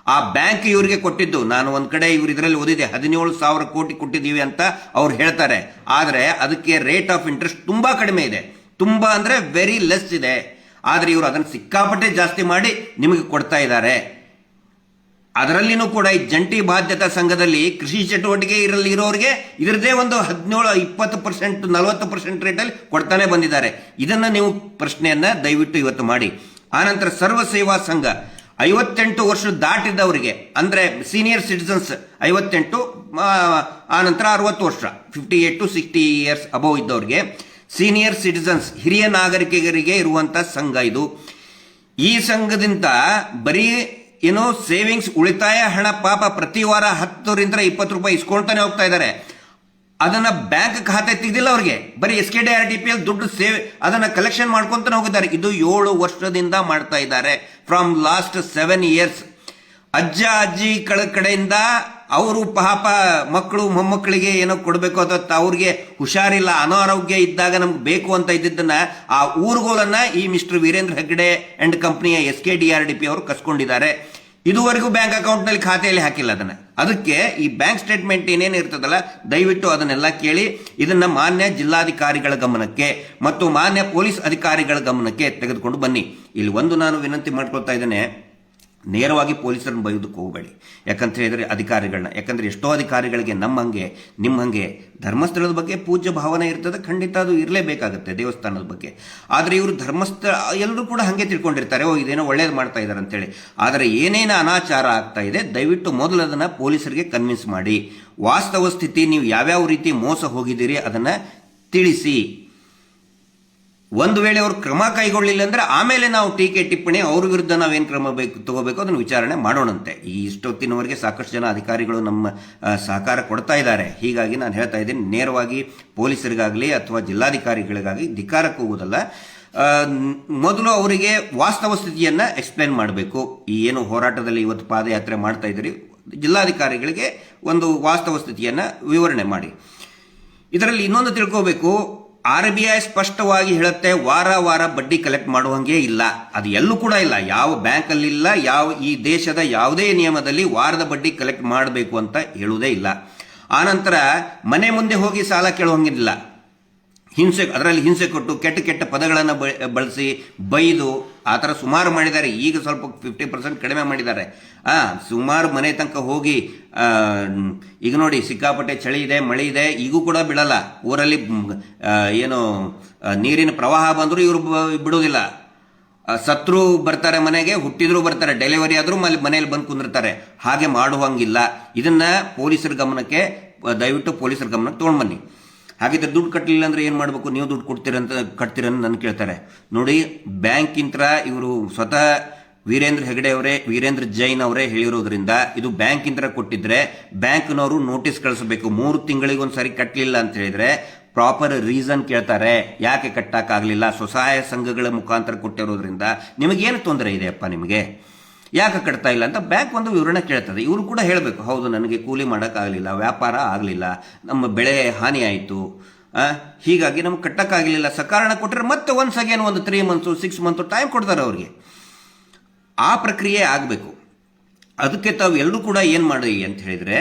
ಆ ಬ್ಯಾಂಕ್ ಇವರಿಗೆ ಕೊಟ್ಟಿದ್ದು, ನಾನು ಒಂದು ಕಡೆ ಇವ್ರು ಇದರಲ್ಲಿ ಓದಿದೆ ಹದಿನೇಳು ಸಾವಿರ ಕೋಟಿ ಕೊಟ್ಟಿದ್ದೀವಿ ಅಂತ ಅವ್ರು ಹೇಳ್ತಾರೆ. ಆದರೆ ಅದಕ್ಕೆ ರೇಟ್ ಆಫ್ ಇಂಟ್ರೆಸ್ಟ್ ತುಂಬಾ ಕಡಿಮೆ ಇದೆ. ತುಂಬಾ ಅಂದ್ರೆ ವೆರಿ ಲೆಸ್ ಇದೆ. ಆದರೆ ಇವರು ಅದನ್ನು ಸಿಕ್ಕಾಪಟ್ಟೆ ಜಾಸ್ತಿ ಮಾಡಿ ನಿಮಗೆ ಕೊಡ್ತಾ ಇದ್ದಾರೆ. ಅದರಲ್ಲಿನೂ ಕೂಡ ಈ ಜಂಟಿ ಬಾಧ್ಯತಾ ಸಂಘದಲ್ಲಿ ಕೃಷಿ ಚಟುವಟಿಕೆ ಇರಲ್ಲಿ ಇರೋರಿಗೆ ಇದರದೇ ಒಂದು ಹದಿನೇಳು, ಇಪ್ಪತ್ತು ಪರ್ಸೆಂಟ್, ನಲವತ್ತು ಪರ್ಸೆಂಟ್ ರೇಟಲ್ಲಿ ಕೊಡ್ತಾನೆ ಬಂದಿದ್ದಾರೆ. ಇದನ್ನ ನೀವು ಪ್ರಶ್ನೆಯನ್ನ ದಯವಿಟ್ಟು ಇವತ್ತು ಮಾಡಿ. ಆನಂತರ ಸರ್ವ ಸೇವಾ ಸಂಘ, ಐವತ್ತೆಂಟು ವರ್ಷ ದಾಟಿದವರಿಗೆ, ಅಂದ್ರೆ ಸೀನಿಯರ್ ಸಿಟಿಸನ್ಸ್ ಐವತ್ತೆಂಟು ಆನಂತರ ಅರವತ್ತು ವರ್ಷ fifty eight to sixty years above ಇದ್ದವರಿಗೆ ಸೀನಿಯರ್ ಸಿಟಿಸನ್ಸ್ ಹಿರಿಯ ನಾಗರಿಕರಿಗೆ ಇರುವಂಥ ಸಂಘ ಇದು. ಈ ಸಂಘದಿಂದ ಬರೀ ಏನೋ ಸೇವಿಂಗ್ಸ್ ಉಳಿತಾಯ ಹಣ ಪಾಪ ಪ್ರತಿ ವಾರ ಹತ್ತರಿಂದ ಇಪ್ಪತ್ತು ರೂಪಾಯಿ ಇಸ್ಕೊಳ್ತಾನೆ ಹೋಗ್ತಾ ಇದ್ದಾರೆ. ಅದನ್ನ ಬ್ಯಾಂಕ್ ಖಾತೆ ತೆಗೆದಿಲ್ಲ ಅವ್ರಿಗೆ. ಬರೀ S K D, R T P L ದುಡ್ಡು ಸೇವ್, ಅದನ್ನ ಕಲೆಕ್ಷನ್ ಮಾಡ್ಕೊಂತಾನೆ ಹೋಗಿದ್ದಾರೆ. ಇದು ಏಳು ವರ್ಷದಿಂದ ಮಾಡ್ತಾ ಇದ್ದಾರೆ. ಫ್ರಮ್ ಲಾಸ್ಟ್ ಸೆವೆನ್ ಇಯರ್ಸ್ ಅಜ್ಜ, ಅಜ್ಜಿ ಕಡೆಯಿಂದ ಅವರು ಪಾಪ ಮಕ್ಕಳು, ಮೊಮ್ಮಕ್ಕಳಿಗೆ ಏನೋ ಕೊಡಬೇಕು ಅಥವಾ ಅವ್ರಿಗೆ ಹುಷಾರಿಲ್ಲ, ಅನಾರೋಗ್ಯ ಇದ್ದಾಗ ನಮ್ಗೆ ಬೇಕು ಅಂತ ಇದ್ದಿದ್ದನ್ನ ಆ ಊರುಗಳನ್ನ ಈ mister Virendra Hegde and ಕಂಪ್ನಿಯ S K D R D P ಅವರು ಕಸ್ಕೊಂಡಿದ್ದಾರೆ. ಇದುವರೆಗೂ ಬ್ಯಾಂಕ್ ಅಕೌಂಟ್ನಲ್ಲಿ ಖಾತೆಯಲ್ಲಿ ಹಾಕಿಲ್ಲ ಅದನ್ನ. ಅದಕ್ಕೆ ಈ ಬ್ಯಾಂಕ್ ಸ್ಟೇಟ್ಮೆಂಟ್ ಏನೇನು ಇರ್ತದಲ್ಲ, ದಯವಿಟ್ಟು ಅದನ್ನೆಲ್ಲ ಕೇಳಿ, ಇದನ್ನ ಮಾನ್ಯ ಜಿಲ್ಲಾಧಿಕಾರಿಗಳ ಗಮನಕ್ಕೆ ಮತ್ತು ಮಾನ್ಯ ಪೊಲೀಸ್ ಅಧಿಕಾರಿಗಳ ಗಮನಕ್ಕೆ ತೆಗೆದುಕೊಂಡು ಬನ್ನಿ. ಇಲ್ಲಿ ಒಂದು ನಾನು ವಿನಂತಿ ಮಾಡ್ಕೊಳ್ತಾ ಇದ್ದೇನೆ ನೇರವಾಗಿ ಪೊಲೀಸರನ್ನು ಬೈಯೋದಕ್ಕೆ ಹೋಗಬೇಡಿ. ಯಾಕಂತ ಹೇಳಿದ್ರೆ ಅಧಿಕಾರಿಗಳನ್ನ, ಯಾಕಂದರೆ ಎಷ್ಟೋ ಅಧಿಕಾರಿಗಳಿಗೆ ನಮ್ಮ ಹಂಗೆ, ನಿಮ್ಮ ಹಂಗೆ ಧರ್ಮಸ್ಥಳದ ಬಗ್ಗೆ ಪೂಜ್ಯ ಭಾವನೆ ಇರ್ತದೆ, ಖಂಡಿತ ಅದು ಇರಲೇಬೇಕಾಗುತ್ತೆ ದೇವಸ್ಥಾನದ ಬಗ್ಗೆ. ಆದರೆ ಇವರು ಧರ್ಮಸ್ಥಳ ಎಲ್ಲರೂ ಕೂಡ ಹಾಗೆ ತಿಳ್ಕೊಂಡಿರ್ತಾರೆ, ಓ, ಇದೇನೋ ಒಳ್ಳೇದು ಮಾಡ್ತಾ ಇದ್ದಾರೆ ಅಂತೇಳಿ. ಆದರೆ ಏನೇನು ಅನಾಚಾರ ಆಗ್ತಾ ಇದೆ, ದಯವಿಟ್ಟು ಮೊದಲು ಅದನ್ನು ಪೊಲೀಸರಿಗೆ ಕನ್ವಿನ್ಸ್ ಮಾಡಿ. ವಾಸ್ತವ ಸ್ಥಿತಿ, ನೀವು ಯಾವ್ಯಾವ ರೀತಿ ಮೋಸ ಹೋಗಿದ್ದೀರಿ ಅದನ್ನು ತಿಳಿಸಿ. ಒಂದು ವೇಳೆ ಅವರು ಕ್ರಮ ಕೈಗೊಳ್ಳಿಲ್ಲ ಅಂದ್ರೆ ಆಮೇಲೆ ನಾವು ಟೀಕೆ ಟಿಪ್ಪಣಿ, ಅವ್ರ ವಿರುದ್ಧ ನಾವೇನು ಕ್ರಮ ಬೇಕು, ತಗೋಬೇಕು ಅದನ್ನು ವಿಚಾರಣೆ ಮಾಡೋಣಂತೆ. ಈ ಇಷ್ಟೊತ್ತಿನವರೆಗೆ ಸಾಕಷ್ಟು ಜನ ಅಧಿಕಾರಿಗಳು ನಮ್ಮ ಸಹಕಾರ ಕೊಡ್ತಾ ಇದ್ದಾರೆ. ಹೀಗಾಗಿ ನಾನು ಹೇಳ್ತಾ ಇದ್ದೀನಿ, ನೇರವಾಗಿ ಪೊಲೀಸರಿಗಾಗಲಿ ಅಥವಾ ಜಿಲ್ಲಾಧಿಕಾರಿಗಳಿಗಾಗಿ ಧಿಕಾರಕ್ಕೆ ಹೋಗೋದಲ್ಲ ಮೊದಲು ಅವರಿಗೆ ವಾಸ್ತವ ಸ್ಥಿತಿಯನ್ನು ಎಕ್ಸ್ಪ್ಲೇನ್ ಮಾಡಬೇಕು. ಈ ಏನು ಹೋರಾಟದಲ್ಲಿ ಇವತ್ತು ಪಾದಯಾತ್ರೆ ಮಾಡ್ತಾ ಇದ್ದೀರಿ, ಜಿಲ್ಲಾಧಿಕಾರಿಗಳಿಗೆ ಒಂದು ವಾಸ್ತವ ಸ್ಥಿತಿಯನ್ನು ವಿವರಣೆ ಮಾಡಿ. ಇದರಲ್ಲಿ ಇನ್ನೊಂದು ತಿಳ್ಕೋಬೇಕು. ಆರ್ ಬಿ ಐ ಸ್ಪಷ್ಟವಾಗಿ ಹೇಳುತ್ತೆ, ವಾರ ವಾರ ಬಡ್ಡಿ ಕಲೆಕ್ಟ್ ಮಾಡುವಂಗೆ ಇಲ್ಲ. ಅದು ಎಲ್ಲೂ ಕೂಡ ಇಲ್ಲ. ಯಾವ ಬ್ಯಾಂಕ್ ಅಲ್ಲಿ ಇಲ್ಲ ಯಾವ ಈ ದೇಶದ ಯಾವುದೇ ನಿಯಮದಲ್ಲಿ ವಾರದ ಬಡ್ಡಿ ಕಲೆಕ್ಟ್ ಮಾಡಬೇಕು ಅಂತ ಹೇಳುವುದೇ ಇಲ್ಲ. ಆನಂತರ ಮನೆ ಮುಂದೆ ಹೋಗಿ ಸಾಲ ಕೇಳುವಂಗಿಲ್ಲ ಹಿಂಸೆ, ಅದರಲ್ಲಿ ಹಿಂಸೆ ಕೊಟ್ಟು ಕೆಟ್ಟ ಕೆಟ್ಟ ಪದಗಳನ್ನು ಬಳಸಿ ಬೈದು ಆ ಥರ ಸುಮಾರು ಮಾಡಿದ್ದಾರೆ. ಈಗ ಸ್ವಲ್ಪ ಫಿಫ್ಟಿ ಪರ್ಸೆಂಟ್ ಕಡಿಮೆ ಮಾಡಿದ್ದಾರೆ. ಸುಮಾರು ಮನೆ ತನಕ ಹೋಗಿ ಈಗ ನೋಡಿ ಸಿಕ್ಕಾಪಟ್ಟೆ ಚಳಿ ಇದೆ, ಮಳೆ ಇದೆ, ಈಗೂ ಕೂಡ ಬಿಡಲ್ಲ ಊರಲ್ಲಿ ಏನು ನೀರಿನ ಪ್ರವಾಹ ಬಂದರೂ ಇವರು ಬಿಡೋದಿಲ್ಲ ಸತ್ರು ಬರ್ತಾರೆ ಮನೆಗೆ, ಹುಟ್ಟಿದ್ರು ಬರ್ತಾರೆ, ಡೆಲಿವರಿ ಆದರೂ ಮನೆ ಮನೇಲಿ ಬಂದು ಕುಂದಿರ್ತಾರೆ. ಹಾಗೆ ಮಾಡುವಂಗಿಲ್ಲ. ಇದನ್ನು ಪೊಲೀಸರ ಗಮನಕ್ಕೆ, ದಯವಿಟ್ಟು ಪೊಲೀಸರ ಗಮನಕ್ಕೆ ತೊಗೊಂಡು ಬನ್ನಿ. ಹಾಗಿದ್ರೆ ದುಡ್ಡು ಕಟ್ಟಲಿಲ್ಲ ಅಂದ್ರೆ ಏನು ಮಾಡಬೇಕು? ನೀವು ದುಡ್ಡು ಕೊಡ್ತೀರಂತ ಕಟ್ತೀರಂತ ನನ್ ಕೇಳ್ತಾರೆ. ನೋಡಿ ಬ್ಯಾಂಕ್ ಇಂತ್ರ ಇವರು ಸ್ವತಃ ವೀರೇಂದ್ರ ಹೆಗಡೆ ಅವರೇ, ವೀರೇಂದ್ರ ಜೈನ್ ಅವರೇ ಹೇಳಿರೋದ್ರಿಂದ ಇದು ಬ್ಯಾಂಕ್ ಇಂತ್ರ ಕೊಟ್ಟಿದ್ರೆ ಬ್ಯಾಂಕ್ನವರು ನೋಟಿಸ್ ಕಳಿಸಬೇಕು. ಮೂರು ತಿಂಗಳಿಗೆ ಒಂದ್ಸರಿ ಕಟ್ಟಲಿಲ್ಲ ಅಂತ ಹೇಳಿದ್ರೆ ಪ್ರಾಪರ್ ರೀಸನ್ ಕೇಳ್ತಾರೆ. ಯಾಕೆ ಕಟ್ಟಕ್ಕಾಗಲಿಲ್ಲ ಸ್ವಸಹಾಯ ಸಂಘಗಳ ಮುಖಾಂತರ ಕೊಟ್ಟಿರೋದ್ರಿಂದ ನಿಮಗೇನು ತೊಂದರೆ ಇದೆಯಪ್ಪ ನಿಮಗೆ? ಯಾಕೆ ಕಟ್ತಾ ಇಲ್ಲ ಅಂತ ಬ್ಯಾಂಕ್ ಒಂದು ವಿವರಣೆ ಕೇಳ್ತದೆ. ಇವರು ಕೂಡ ಹೇಳಬೇಕು, ಹೌದು, ನನಗೆ ಕೂಲಿ ಮಾಡೋಕ್ಕಾಗಲಿಲ್ಲ, ವ್ಯಾಪಾರ ಆಗಲಿಲ್ಲ, ನಮ್ಮ ಬೆಳೆ ಹಾನಿ ಆಯಿತು. ಹೀಗಾಗಿ ನಮ್ಗೆ ಕಟ್ಟಕ್ಕಾಗಲಿಲ್ಲ. ಸಕಾರಣ ಕೊಟ್ಟರೆ ಮತ್ತೆ ಒನ್ಸ್ ಅಗೇನ್ ಒಂದು three months six months time ಕೊಡ್ತಾರೆ ಅವ್ರಿಗೆ. ಆ ಪ್ರಕ್ರಿಯೆ ಆಗಬೇಕು. ಅದಕ್ಕೆ ತಾವು ಎಲ್ಲರೂ ಕೂಡ ಏನು ಮಾಡಿ ಅಂತ ಹೇಳಿದರೆ,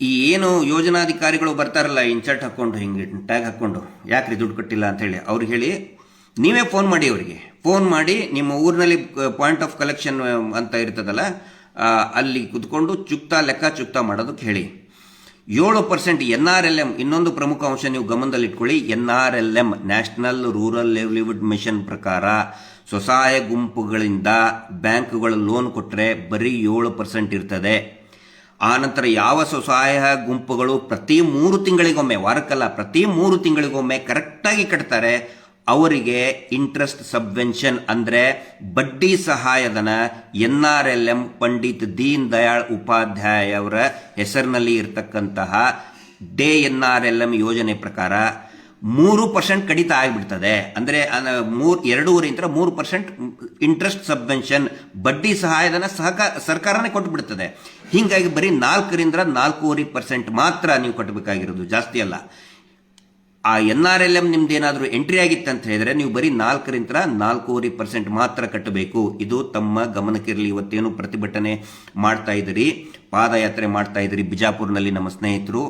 ಈ ಏನು ಯೋಜನಾಧಿಕಾರಿಗಳು ಬರ್ತಾರಲ್ಲ ಇನ್ಸರ್ಟ್ ಹಾಕ್ಕೊಂಡು ಹಿಂಗೆ ಟ್ಯಾಗ್ ಹಾಕ್ಕೊಂಡು, ಯಾಕ್ರಿ ದುಡ್ಡು ಕಟ್ಟಿಲ್ಲ? ಅಂತ ಹೇಳಿ ಅವ್ರಿಗೆ ಹೇಳಿ, ನೀವೇ ಫೋನ್ ಮಾಡಿ ಅವರಿಗೆ. ಫೋನ್ ಮಾಡಿ ನಿಮ್ಮ ಊರಿನಲ್ಲಿ ಪಾಯಿಂಟ್ ಆಫ್ ಕಲೆಕ್ಷನ್ ಅಂತ ಇರ್ತದಲ್ಲ ಅಲ್ಲಿ ಕುತ್ಕೊಂಡು ಚುಕ್ತಾ, ಲೆಕ್ಕ ಚುಕ್ತಾ ಮಾಡೋದಕ್ಕೆ ಹೇಳಿ. ಏಳು percent N R L M ಇನ್ನೊಂದು ಪ್ರಮುಖ ಅಂಶ ನೀವು ಗಮನದಲ್ಲಿಟ್ಕೊಳ್ಳಿ. N R L M national rural livelihood mission ಪ್ರಕಾರ ಸ್ವಸಹಾಯ ಗುಂಪುಗಳಿಂದ ಬ್ಯಾಂಕ್ಗಳು ಲೋನ್ ಕೊಟ್ಟರೆ ಬರೀ ಏಳು ಪರ್ಸೆಂಟ್ ಇರ್ತದೆ. ಆನಂತರ ಯಾವ ಸ್ವಸಹಾಯ ಗುಂಪುಗಳು ಪ್ರತಿ ಮೂರು ತಿಂಗಳಿಗೊಮ್ಮೆ, ವಾರಕ್ಕಲ್ಲ, ಪ್ರತಿ ಮೂರು ತಿಂಗಳಿಗೊಮ್ಮೆ ಕರೆಕ್ಟಾಗಿ ಕಟ್ತಾರೆ. ಅವರಿಗೆ ಇಂಟ್ರೆಸ್ಟ್ ಸಬ್ವೆನ್ಷನ್ ಅಂದರೆ ಬಡ್ಡಿ ಸಹಾಯಧನ N R L M Pandit Deen Dayal Upadhyaya ಅವರ ಹೆಸರಿನಲ್ಲಿ ಇರತಕ್ಕಂತಹ day N R L M ಯೋಜನೆ ಪ್ರಕಾರ ಮೂರು ಪರ್ಸೆಂಟ್ ಕಡಿತ ಆಗಿಬಿಡ್ತದೆ. ಅಂದರೆ ಮೂರು, ಎರಡೂವರೆಯಿಂದ ಮೂರು ಪರ್ಸೆಂಟ್ ಇಂಟ್ರೆಸ್ಟ್ ಸಬ್ವೆನ್ಷನ್ ಬಡ್ಡಿ ಸಹಾಯಧನ ಸಹಕಾರ ಸರ್ಕಾರನೇ ಕೊಟ್ಟು ಬಿಡ್ತದೆ ಹೀಗಾಗಿ ಬರೀ ನಾಲ್ಕರಿಂದ ನಾಲ್ಕೂವರೆ ಪರ್ಸೆಂಟ್ ಮಾತ್ರ ನೀವು ಕಟ್ಟಬೇಕಾಗಿರೋದು ಜಾಸ್ತಿ ಅಲ್ಲ. ಆ ಎನ್ ಆರ್ ಎಲ್ ಎಂ ನಿಮ್ದು ಏನಾದರೂ ಎಂಟ್ರಿ ಆಗಿತ್ತು ಅಂತ ಹೇಳಿದ್ರೆ ನೀವು ಬರೀ ನಾಲ್ಕರಿಂದ ನಾಲ್ಕೂವರೆ ಪರ್ಸೆಂಟ್ ಮಾತ್ರ ಕಟ್ಟಬೇಕು. ಇದು ತಮ್ಮ ಗಮನಕ್ಕಿರಲಿ. ಇವತ್ತೇನು ಪ್ರತಿಭಟನೆ ಮಾಡ್ತಾ ಇದ್ದೀರಿ, ಪಾದಯಾತ್ರೆ ಮಾಡ್ತಾ ಇದ್ದೀರಿ ಬಿಜಾಪುರ್ನಲ್ಲಿ ನಮ್ಮ ಸ್ನೇಹಿತರು.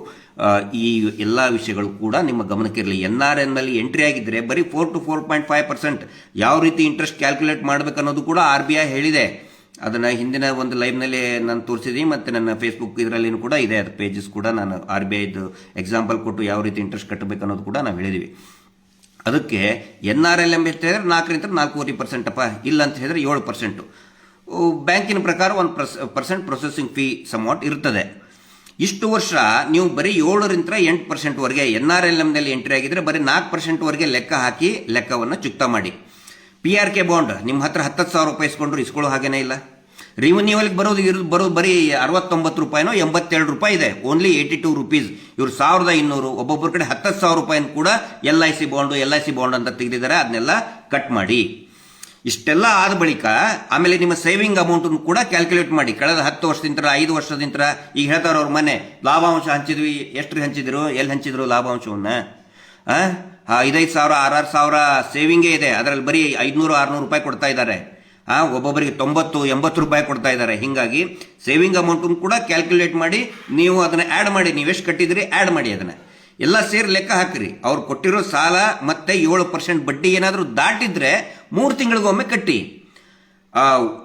ಈ ಎಲ್ಲ ವಿಷಯಗಳು ಕೂಡ ನಿಮ್ಮ ಗಮನಕ್ಕಿರಲಿ. ಎನ್ ಆರ್ ಎನ್ನಲ್ಲಿ ಎಂಟ್ರಿ ಆಗಿದ್ರೆ ಬರೀ four to four point five percent ಯಾವ ರೀತಿ ಇಂಟ್ರೆಸ್ಟ್ ಕ್ಯಾಲ್ಕುಲೇಟ್ ಮಾಡಬೇಕು ಅನ್ನೋದು ಕೂಡ ಆರ್ ಬಿ ಐ ಹೇಳಿದೆ. ಅದನ್ನ ಹಿಂದಿನ ಒಂದು ಲೈವ್ನಲ್ಲಿ ನಾನು ತೋರಿಸಿದ್ದೀನಿ ಮತ್ತು ನನ್ನ ಫೇಸ್ಬುಕ್ ಇದರಲ್ಲಿನೂ ಕೂಡ ಇದೆ. ಅದು ಪೇಜಸ್ ಕೂಡ ನಾನು ಆರ್ ಬಿ ಐದು ಎಕ್ಸಾಂಪಲ್ ಕೊಟ್ಟು ಯಾವ ರೀತಿ ಇಂಟ್ರೆಸ್ಟ್ ಕಟ್ಟಬೇಕು ಅನ್ನೋದು ಕೂಡ ನಾವು ಹೇಳಿದ್ವಿ. ಅದಕ್ಕೆ ಎನ್ ಆರ್ ಎಲ್ ಎಂ ಎಷ್ಟು ಹೇಳಿದ್ರೆ ನಾಲ್ಕರಿಂದ ನಾಲ್ಕೂವರೆ ಪರ್ಸೆಂಟ್ ಅಪ್ಪ, ಇಲ್ಲ ಅಂತ ಹೇಳಿದ್ರೆ ಏಳು ಪರ್ಸೆಂಟು ಬ್ಯಾಂಕಿನ ಪ್ರಕಾರ ಒಂದು ಪರ್ಸೆಂಟ್ ಪ್ರೊಸೆಸಿಂಗ್ ಫೀ ಸಮ್ವಾಟ್ ಇರ್ತದೆ. ಇಷ್ಟು ವರ್ಷ ನೀವು ಬರೀ ಏಳರಿಂದ ಎಂಟು ಪರ್ಸೆಂಟ್ವರೆಗೆ ಎನ್ ಆರ್ ಎಲ್ ಎಂನಲ್ಲಿ ಎಂಟ್ರಿ ಆಗಿದ್ರೆ ಬರೀ ನಾಲ್ಕು ಪರ್ಸೆಂಟ್ವರೆಗೆ ಲೆಕ್ಕ ಹಾಕಿ ಲೆಕ್ಕವನ್ನು ಚುಕ್ತ ಮಾಡಿ. ಪಿ ಆರ್ ಕೆ ಬಾಂಡ್ ನಿಮ್ಮ ಹತ್ರ ಹತ್ತತ್ತು ಸಾವಿರ ರೂಪಾಯಿ ಇಸ್ಕೊಂಡ್ರು, ಇಸ್ಕೊಳ್ಳೋ ಹಾಗೇನೇ ಇಲ್ಲ. ರಿವನ್ಯೂವಲ್ಗೆ ಬರೋದು ಇರೋದು, ಬರೋದು ಬರೀ ಅರವತ್ತೊಂಬತ್ತು ರೂಪಾಯಿನೋ ಎಂಬತ್ತೆರಡು ರೂಪಾಯಿ ಇದೆ. ಓನ್ಲಿ ಏಯ್ಟಿ ಟು ರುಪೀಸ್ ಇವ್ರು ಸಾವಿರದ ಇನ್ನೂರು ಒಬ್ಬೊಬ್ಬರ ಕಡೆ ಹತ್ತತ್ತು ಸಾವಿರ ರೂಪಾಯಿನ ಕೂಡ L I C bond L I C bond ಅಂತ ತೆಗೆದಿದ್ದಾರೆ. ಅದನ್ನೆಲ್ಲ ಕಟ್ ಮಾಡಿ. ಇಷ್ಟೆಲ್ಲ ಆದ ಬಳಿಕ, ಆಮೇಲೆ ನಿಮ್ಮ ಸೇವಿಂಗ್ ಅಮೌಂಟನ್ನು ಕೂಡ ಕ್ಯಾಲ್ಕುಲೇಟ್ ಮಾಡಿ. ಕಳೆದ ಹತ್ತು ವರ್ಷದಿಂದ ಐದು ವರ್ಷದಿಂದ ಈಗ ಹೇಳ್ತಾರೆ ಅವ್ರ ಮನೆ, ಲಾಭಾಂಶ ಹಂಚಿದ್ವಿ ಎಷ್ಟು ಹಂಚಿದ್ರು, ಎಲ್ಲಿ ಹಂಚಿದ್ರು ಲಾಭಾಂಶವನ್ನ? ಐದೈದು ಸಾವಿರ, ಆರಾರು ಸಾವಿರ ಸೇವಿಂಗೇ ಇದೆ. ಅದರಲ್ಲಿ ಬರೀ ಐದುನೂರು, ಆರುನೂರು ರೂಪಾಯಿ ಕೊಡ್ತಾ ಇದ್ದಾರೆ. ಆ, ಒಬ್ಬೊಬ್ಬರಿಗೆ ತೊಂಬತ್ತು, ಎಂಬತ್ತು ರೂಪಾಯಿ ಕೊಡ್ತಾ ಇದ್ದಾರೆ. ಹಿಂಗಾಗಿ ಸೇವಿಂಗ್ ಅಮೌಂಟ್ ಕೂಡ ಕ್ಯಾಲ್ಕುಲೇಟ್ ಮಾಡಿ, ನೀವು ಅದನ್ನ ಆ್ಯಡ್ ಮಾಡಿ. ನೀವು ಎಷ್ಟು ಕಟ್ಟಿದ್ರಿ ಆ್ಯಡ್ ಮಾಡಿ ಅದನ್ನ. ಎಲ್ಲ ಸೇರಿ ಲೆಕ್ಕ ಹಾಕಿರಿ. ಅವ್ರು ಕೊಟ್ಟಿರೋ ಸಾಲ ಮತ್ತೆ ಏಳು ಪರ್ಸೆಂಟ್ ಬಡ್ಡಿ ಏನಾದರೂ ದಾಟಿದ್ರೆ ಮೂರು ತಿಂಗಳಿಗೊಮ್ಮೆ ಕಟ್ಟಿ.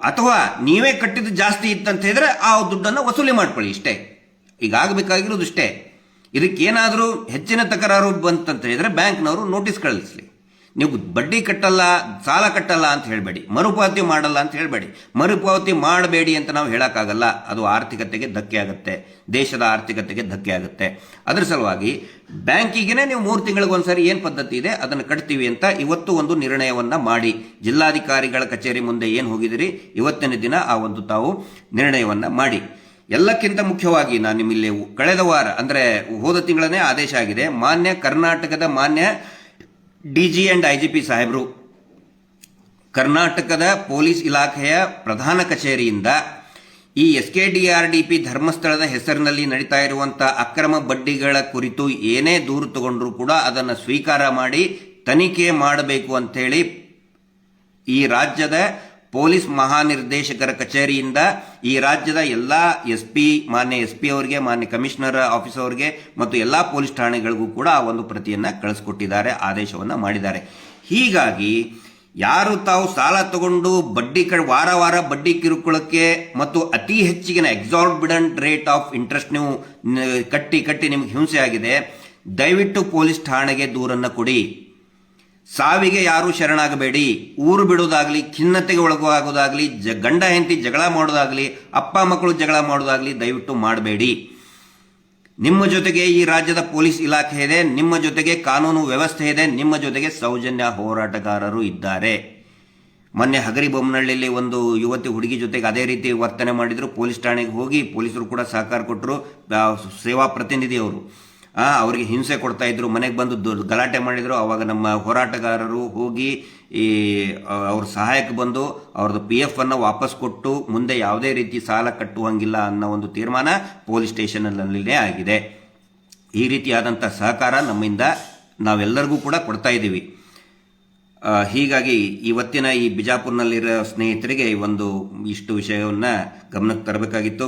ಅಥವಾ ನೀವೇ ಕಟ್ಟಿದ್ದು ಜಾಸ್ತಿ ಇತ್ತಂತ ಹೇಳಿದ್ರೆ ಆ ದುಡ್ಡನ್ನು ವಸೂಲಿ ಮಾಡ್ಕೊಳ್ಳಿ ಇಷ್ಟೇ. ಈಗ ಆಗಬೇಕಾಗಿರೋದು ಇಷ್ಟೇ. ಇದಕ್ಕೇನಾದರೂ ಹೆಚ್ಚಿನ ತಕರಾರು ಬಂತಂತ ಹೇಳಿದರೆ ಬ್ಯಾಂಕ್ನವರು ನೋಟಿಸ್ ಕಳಿಸ್ಲಿ. ನೀವು ಬಡ್ಡಿ ಕಟ್ಟಲ್ಲ, ಸಾಲ ಕಟ್ಟಲ್ಲ ಅಂತ ಹೇಳಬೇಡಿ. ಮರುಪಾವತಿ ಮಾಡಲ್ಲ ಅಂತ ಹೇಳಬೇಡಿ. ಮರುಪಾವತಿ ಮಾಡಬೇಡಿ ಅಂತ ನಾವು ಹೇಳೋಕ್ಕಾಗಲ್ಲ. ಅದು ಆರ್ಥಿಕತೆಗೆ ಧಕ್ಕೆ ಆಗುತ್ತೆ. ದೇಶದ ಆರ್ಥಿಕತೆಗೆ ಧಕ್ಕೆ ಆಗುತ್ತೆ. ಅದರ ಸಲುವಾಗಿ ಬ್ಯಾಂಕಿಗೆ ನೀವು ಮೂರು ತಿಂಗಳಿಗೆ ಸಾರಿ ಏನು ಪದ್ಧತಿ ಇದೆ ಅದನ್ನು ಕಟ್ತೀವಿ ಅಂತ ಇವತ್ತು ಒಂದು ನಿರ್ಣಯವನ್ನು ಮಾಡಿ. ಜಿಲ್ಲಾಧಿಕಾರಿಗಳ ಕಚೇರಿ ಮುಂದೆ ಏನು ಹೋಗಿದಿರಿ? ಇವತ್ತಿನ ದಿನ ಆ ಒಂದು ತಾವು ನಿರ್ಣಯವನ್ನು ಮಾಡಿ. ಎಲ್ಲಕ್ಕಿಂತ ಮುಖ್ಯವಾಗಿ ನಾನು ನಿಮ್ಮಲ್ಲಿ ಕಳೆದ ವಾರ, ಅಂದ್ರೆ ಹೋದ ತಿಂಗಳನೇ ಆದೇಶ ಆಗಿದೆ. ಮಾನ್ಯ ಕರ್ನಾಟಕದ ಮಾನ್ಯ D G and I G P ಸಾಹೇಬರು, ಕರ್ನಾಟಕದ ಪೊಲೀಸ್ ಇಲಾಖೆಯ ಪ್ರಧಾನ ಕಚೇರಿಯಿಂದ ಈ S K D R D P ಧರ್ಮಸ್ಥಳದ ಹೆಸರಿನಲ್ಲಿ ನಡೀತಾ ಇರುವಂಥ ಅಕ್ರಮ ಬಡ್ಡಿಗಳ ಕುರಿತು ಏನೇ ದೂರು ತಗೊಂಡ್ರು ಕೂಡ ಅದನ್ನು ಸ್ವೀಕಾರ ಮಾಡಿ ತನಿಖೆ ಮಾಡಬೇಕು ಅಂತೇಳಿ ಈ ರಾಜ್ಯದ ಪೊಲೀಸ್ ಮಹಾನಿರ್ದೇಶಕರ ಕಚೇರಿಯಿಂದ ಈ ರಾಜ್ಯದ ಎಲ್ಲ ಎಸ್ ಪಿ ಮಾನ್ಯ ಎಸ್ ಪಿ ಅವರಿಗೆ, ಮಾನ್ಯ ಕಮಿಷನರ್ ಆಫೀಸ್ ಅವರಿಗೆ ಮತ್ತು ಎಲ್ಲ ಪೊಲೀಸ್ ಠಾಣೆಗಳಿಗೂ ಕೂಡ ಆ ಒಂದು ಪ್ರತಿಯನ್ನು ಕಳಿಸ್ಕೊಟ್ಟಿದ್ದಾರೆ, ಆದೇಶವನ್ನು ಮಾಡಿದ್ದಾರೆ. ಹೀಗಾಗಿ ಯಾರು ತಾವು ಸಾಲ ತಗೊಂಡು ಬಡ್ಡಿ ಕ ವಾರ ವಾರ ಬಡ್ಡಿ ಕಿರುಕುಳಕ್ಕೆ ಮತ್ತು ಅತಿ ಹೆಚ್ಚಿಗಿನ ಎಕ್ಸಾರ್ಬಿಡೆಂಟ್ ರೇಟ್ ಆಫ್ ಇಂಟ್ರೆಸ್ಟ್ ನೀವು ಕಟ್ಟಿ ಕಟ್ಟಿ ನಿಮ್ಗೆ ಹಿಂಸೆ ಆಗಿದೆ, ದಯವಿಟ್ಟು ಪೊಲೀಸ್ ಠಾಣೆಗೆ ದೂರನ್ನು ಕೊಡಿ. ಸಾವಿಗೆ ಯಾರು ಶರಣಾಗಬೇಡಿ. ಊರು ಬಿಡೋದಾಗಲಿ ಖಿನ್ನತೆಗೆ ಒಳಗಾಗೋದಾಗಲಿ ಜ ಗಂಡ ಹೆಂಡತಿ ಜಗಳ ಮಾಡೋದಾಗ್ಲಿ ಅಪ್ಪ ಮಕ್ಕಳು ಜಗಳ ಮಾಡೋದಾಗ್ಲಿ ದಯವಿಟ್ಟು ಮಾಡಬೇಡಿ. ನಿಮ್ಮ ಜೊತೆಗೆ ಈ ರಾಜ್ಯದ ಪೊಲೀಸ್ ಇಲಾಖೆ ಇದೆ ನಿಮ್ಮ ಜೊತೆಗೆ ಕಾನೂನು ವ್ಯವಸ್ಥೆ ಇದೆ ನಿಮ್ಮ ಜೊತೆಗೆ ಸೌಜನ್ಯ ಹೋರಾಟಗಾರರು ಇದ್ದಾರೆ. ಮೊನ್ನೆ ಹಗರಿ ಬೊಮ್ಮನಹಳ್ಳಿಯಲ್ಲಿ ಒಂದು ಯುವತಿ ಹುಡುಗಿ ಜೊತೆಗೆ ಅದೇ ರೀತಿ ವರ್ತನೆ ಮಾಡಿದ್ರು. ಪೊಲೀಸ್ ಠಾಣೆಗೆ ಹೋಗಿ ಪೊಲೀಸರು ಕೂಡ ಸಹಕಾರ ಕೊಟ್ಟರು. ಸೇವಾ ಪ್ರತಿನಿಧಿ ಅವರು ಆ, ಅವರಿಗೆ ಹಿಂಸೆ ಕೊಡ್ತಾ ಇದ್ರು, ಮನೆಗೆ ಬಂದು ಗಲಾಟೆ ಮಾಡಿದರು. ಆವಾಗ ನಮ್ಮ ಹೋರಾಟಗಾರರು ಹೋಗಿ ಈ ಅವ್ರ ಸಹಾಯಕ್ಕೆ ಬಂದು ಅವ್ರದ್ದು ಪಿ ಎಫ್ ಅನ್ನು ವಾಪಸ್ ಕೊಟ್ಟು ಮುಂದೆ ಯಾವುದೇ ರೀತಿ ಸಾಲ ಕಟ್ಟುವಂಗಿಲ್ಲ ಅನ್ನೋ ಒಂದು ತೀರ್ಮಾನ ಪೊಲೀಸ್ ಸ್ಟೇಷನ್ನಲ್ಲೇ ಆಗಿದೆ. ಈ ರೀತಿಯಾದಂಥ ಸಹಕಾರ ನಮ್ಮಿಂದ ನಾವೆಲ್ಲರಿಗೂ ಕೂಡ ಕೊಡ್ತಾ ಇದ್ದೀವಿ. ಹೀಗಾಗಿ ಇವತ್ತಿನ ಈ ಬಿಜಾಪುರ್ನಲ್ಲಿರೋ ಸ್ನೇಹಿತರಿಗೆ ಒಂದು ಇಷ್ಟು ವಿಷಯವನ್ನು ಗಮನಕ್ಕೆ ತರಬೇಕಾಗಿತ್ತು.